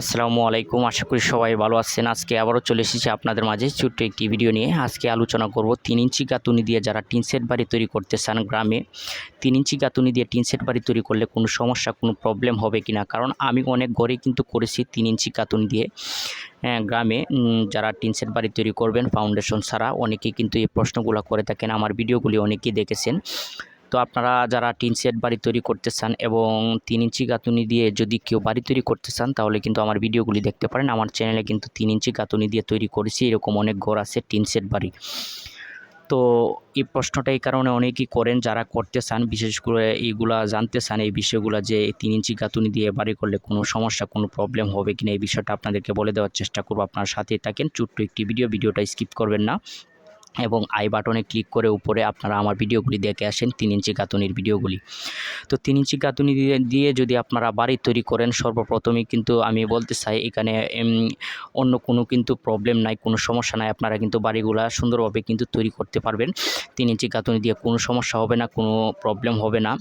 আসসালামু আলাইকুম আশা করি সবাই ভালো আছেন। আজকে আবারও চলে এসেছি আপনাদের মাঝে ছোট্ট একটি ভিডিও নিয়ে। আজকে আলোচনা করব তিন ইঞ্চি গাঁথুনি দিয়ে যারা টিন সেট বাড়ি তৈরি করতে চান গ্রামে তিন ইঞ্চি গাঁথুনি দিয়ে টিন সেট বাড়ি তৈরি করলে কোনো সমস্যা কোনো প্রবলেম হবে কি না কারণ আমি অনেক ঘরে কিন্তু করেছি তিন ইঞ্চি গাঁথুনি দিয়ে। হ্যাঁ, গ্রামে যারা টিন সেট বাড়ি তৈরি করবেন ফাউন্ডেশন ছাড়া অনেকেই কিন্তু এই প্রশ্নগুলো করে থাকেন। আমার ভিডিওগুলি অনেকেই দেখেছেন। তো আপনারা যারা টিন সেট বাড়ি তৈরি করতে চান এবং তিন ইঞ্চি গাঁথুনি দিয়ে যদি কেউ বাড়ি তৈরি করতে চান, তাহলে কিন্তু আমার ভিডিওগুলি দেখতে পারেন। আমার চ্যানেলে কিন্তু তিন ইঞ্চি গাঁথুনি দিয়ে তৈরি করেছি, এরকম অনেক ঘর আছে টিন সেট বাড়ি। তো এই প্রশ্নটা এই কারণে অনেকেই করেন, যারা করতে চান, বিশেষ করে এইগুলা জানতে চান, এই বিষয়গুলো যে তিন ইঞ্চি গাঁথুনি দিয়ে বাড়ি করলে কোনো সমস্যা, কোনো প্রবলেম হবে কিনা, এই বিষয়টা আপনাদেরকে বলে দেওয়ার চেষ্টা করব। আপনার সাথেই থাকেন, ছোট্ট একটি ভিডিও ভিডিওটা স্কিপ করবেন না। এবং আই বাটনে ক্লিক করে উপরে আপনারা আমার ভিডিওগুলি দেখে আসেন তিন ইঞ্চি গাঁথুনির ভিডিওগুলি তো তিন ইঞ্চি গাঁথুনি দিয়ে যদি আপনারা বাড়ি তৈরি করেন সর্বপ্রথমেই কিন্তু আমি বলতে চাই এখানে অন্য কোনো কিন্তু প্রবলেম নাই কোনো সমস্যা নাই আপনারা কিন্তু বাড়িগুলা সুন্দরভাবে কিন্তু তৈরি করতে পারবেন। তিন ইঞ্চি গাঁথুনি দিয়ে কোনো সমস্যা হবে না কোনো প্রবলেম হবে না।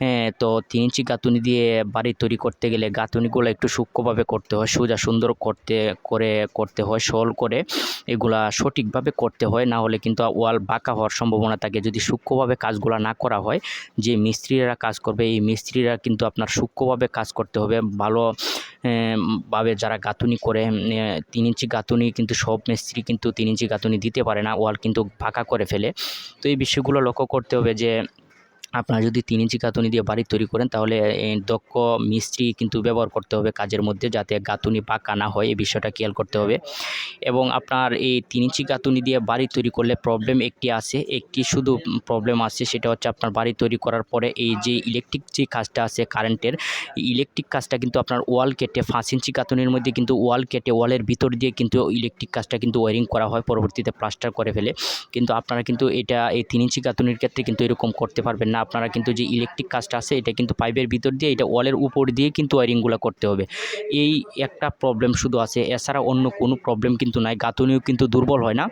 হ্যাঁ, তো তিন ইঞ্চি গাঁথুনি দিয়ে বাড়ি তৈরি করতে গেলে গাঁথুনিগুলো একটু সূক্ষ্মভাবে করতে হয় সোজা সুন্দর করতে করে করতে হয় শোল করে এগুলা সঠিকভাবে করতে হয় না হলে কিন্তু ওয়াল বাঁকা হওয়ার সম্ভাবনা থাকে। যদি সূক্ষ্মভাবে কাজগুলো না করা হয়, যে মিস্ত্রিরা কাজ করবে, এই মিস্ত্রিরা কিন্তু আপনার সূক্ষ্মভাবে কাজ করতে হবে। ভালো ভাবে যারা গাঁথুনি করে তিন ইঞ্চি গাঁথুনি কিন্তু সব মিস্ত্রি কিন্তু তিন ইঞ্চি গাঁথুনি দিতে পারে না, ওয়াল কিন্তু ফাঁকা করে ফেলে। তো এই বিষয়গুলো লক্ষ্য করতে হবে যে আপনারা যদি তিন ইঞ্চি গাঁথুনি দিয়ে বাড়ি তৈরি করেন, তাহলে দক্ষ মিস্ত্রি কিন্তু ব্যবহার করতে হবে কাজের মধ্যে যাতে গাঁথুনি পাকা না হয়, এই বিষয়টা খেয়াল করতে হবে। এবং আপনার এই তিন ইঞ্চি গাঁথুনি দিয়ে বাড়ি তৈরি করলে প্রবলেম একটি আছে, একটি শুধু প্রবলেম আছে, সেটা হচ্ছে আপনার বাড়ি তৈরি করার পরে এই যে ইলেকট্রিক যে কাজটা আছে কারেন্টের ইলেকট্রিক কাজটা কিন্তু আপনার ওয়াল কেটে পাঁচ ইঞ্চি গাঁথুনির মধ্যে কিন্তু ওয়াল কেটে ওয়ালের ভিতর দিয়ে কিন্তু ইলেকট্রিক কাজটা কিন্তু ওয়ারিং করা হয়, পরবর্তীতে প্লাস্টার করে ফেলে। কিন্তু আপনারা কিন্তু এটা এই তিন ইঞ্চি গাঁথুনির ক্ষেত্রে কিন্তু এরকম করতে পারবেন না। আপনারা কিন্তু যে ইলেকট্রিক কাজটা আছে, এটা কিন্তু পাইপের ভিতর দিয়ে, এটা ওয়ালের উপর দিয়ে কিন্তু ওয়ারিংগুলো করতে হবে। এই একটা প্রবলেম শুধু আছে, এছাড়া অন্য কোনো প্রবলেম কিন্তু নাই, গাঁথুনিও কিন্তু দুর্বল হয় না।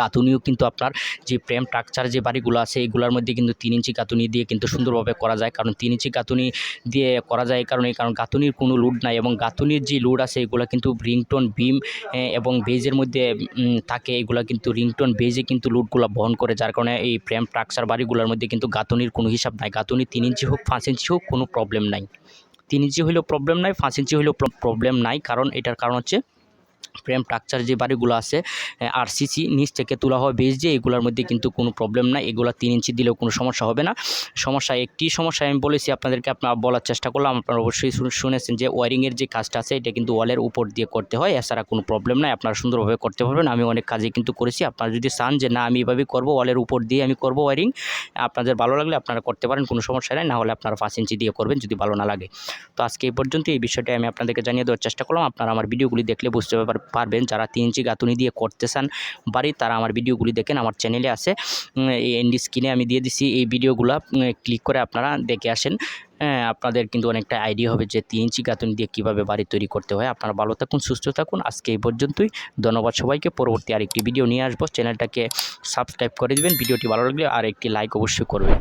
গাঁথুনিও কিন্তু আপনার যে প্রেম স্ট্রাকচার যে বাড়িগুলো আছে এইগুলোর মধ্যে কিন্তু তিন ইঞ্চি গাঁথুনি দিয়ে কিন্তু সুন্দরভাবে করা যায়। কারণ তিন ইঞ্চি গাঁথুনি দিয়ে করা যায় এই কারণে কারণ গাঁথুনির কোনো লোড নাই এবং গাঁথুনির যে লোড আছে, এগুলো কিন্তু রিংটোন বিম এবং বেজের মধ্যে থাকে। এগুলো কিন্তু রিংটোন বেজে কিন্তু লোডগুলো বহন করে, যার কারণে এই প্রেম স্ট্রাকচার বাড়িগুলোর মধ্যে কিন্তু গাঁথুনির কোনো হিসাব নাই। গাঁথুনি তিন ইঞ্চি হোক, পাঁচ ইঞ্চি হোক, কোনো প্রবলেম নাই। তিন ইঞ্চি হলেও প্রবলেম নাই, পাঁচ ইঞ্চি হলেও প্রবলেম নাই। কারণ এটার কারণ হচ্ছে ফ্রেম স্ট্রাকচার যে বাড়িগুলো আছে আর সিসি নিচ থেকে তোলা হয় বেশ যে এগুলোর মধ্যে কিন্তু কোনো প্রবলেম নাই। এগুলো তিন ইঞ্চি দিলেও কোনো সমস্যা হবে না। সমস্যা একটি সমস্যা আমি বলেছি আপনাদেরকে, আপনার বলার চেষ্টা করলাম, আপনারা অবশ্যই শুনেছেন যে ওয়ারিংয়ের যে কাজটা আছে, এটা কিন্তু ওয়ালের উপর দিয়ে করতে হয়। এছাড়া কোনো প্রবলেম নাই, আপনারা সুন্দরভাবে করতে পারবেন। আমি অনেক কাজে কিন্তু করেছি। আপনারা যদি চান যে না, আমি এভাবেই করব ওয়ালের উপর দিয়ে আমি করব ওয়ারিং আপনাদের ভালো লাগলে আপনারা করতে পারেন, কোনো সমস্যা নেই। না হলে আপনারা পাঁচ ইঞ্চি দিয়ে করবেন, যদি ভালো না লাগে। তো আজকে এই পর্যন্ত এই বিষয়টা আমি আপনাদেরকে জানিয়ে দেওয়ার চেষ্টা করলাম। আপনারা আমার ভিডিওগুলি দেখলে বুঝতে পার- পারবেন যারা তিন ইঞ্চি গাঁথুনি দিয়ে করতে চান বাড়ি তারা আমার ভিডিওগুলি দেখেন, আমার চ্যানেলে আছে। এই এন্ডি স্ক্রিনে আমি দিয়ে দিছি। এই ভিডিওগুলো ক্লিক করে আপনারা দেখে আসেন। হ্যাঁ আপনাদের কিন্তু অনেকটা আইডিয়া হবে যে তিন ইঞ্চি গাঁথুনি দিয়ে কীভাবে বাড়ি তৈরি করতে হয়। আপনারা ভালো থাকুন, সুস্থ থাকুন। আজকে এই পর্যন্তই। ধন্যবাদ সবাইকে। পরবর্তী আরেকটি ভিডিও নিয়ে আসব। চ্যানেলটাকে সাবস্ক্রাইব করে দেবেন। ভিডিওটি ভালো লাগলে আর একটি লাইক অবশ্যই করবেন।